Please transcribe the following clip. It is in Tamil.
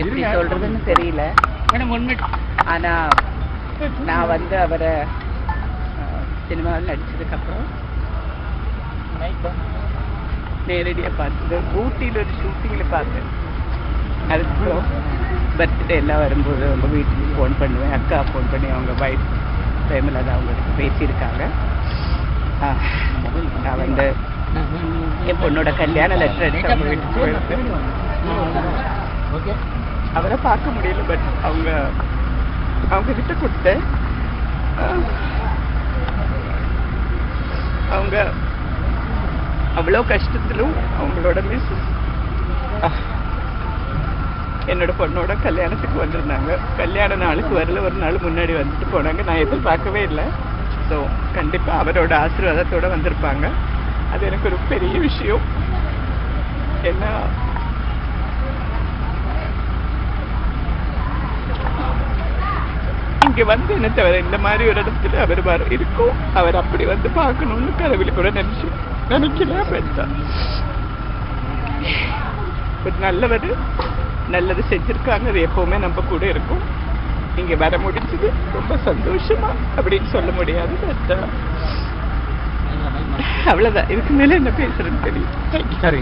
எப்படி சொல்றதுன்னு தெரியல. ஆனா நான் வந்து அவரை சினிமாவில் நடிச்சதுக்கப்புறம் நேரடியாக பார்த்தது. ஊட்டியில் ஒரு ஷூட்டிங்கில் பார்த்தேன். அதுக்கப்புறம் பர்த்டே எல்லாம் வரும்போது அவங்க வீட்டுக்கு ஃபோன் பண்ணுவேன். அக்கா ஃபோன் பண்ணி அவங்க ஒய்ஃப் பிரேமலதா அவங்களுக்கு பேசியிருக்காங்க. நான் வந்து என் பொண்ணோட கல்யாண லெட்டர் எடுத்து அவங்க வீட்டுக்கு போயிருக்கேன் ஓகே அவரை பார்க்க முடியல பட் அவங்க அவங்க கிட்ட கொடுத்தேன். அவங்க அவ்வளோ கஷ்டத்திலும் அவங்களோட மிஸ் என்னோட பொண்ணோட கல்யாணத்துக்கு வந்திருந்தாங்க. கல்யாண நாளுக்கு வரல ஒரு நாள் முன்னாடி வந்துட்டு போனாங்க. நான் எதிர்பார்க்கவே இல்லை. ஸோ கண்டிப்பாக அவரோட ஆசீர்வாதத்தோடு வந்திருப்பாங்க. அது எனக்கு ஒரு பெரிய விஷயம். ஏன்னா இங்க வந்து என்ன தவிர இந்த மாதிரி ஒரு இடத்துல அவர் வர இருக்கும் அவர் அப்படி வந்து பார்க்கணும்னு கடவுள் கூட நினைச்சு நினைக்கல பெற்றா ஒரு நல்லவர் நல்லது செஞ்சிருக்காங்க அது எப்பவுமே நம்ம கூட இருக்கும். இங்க வர முடிஞ்சது ரொம்ப சந்தோஷமா அப்படின்னு சொல்ல முடியாது uh, அவ்வளவுதான். இதுக்கு மேல என்ன பேசுறதுன்னு தெரியும் சரி.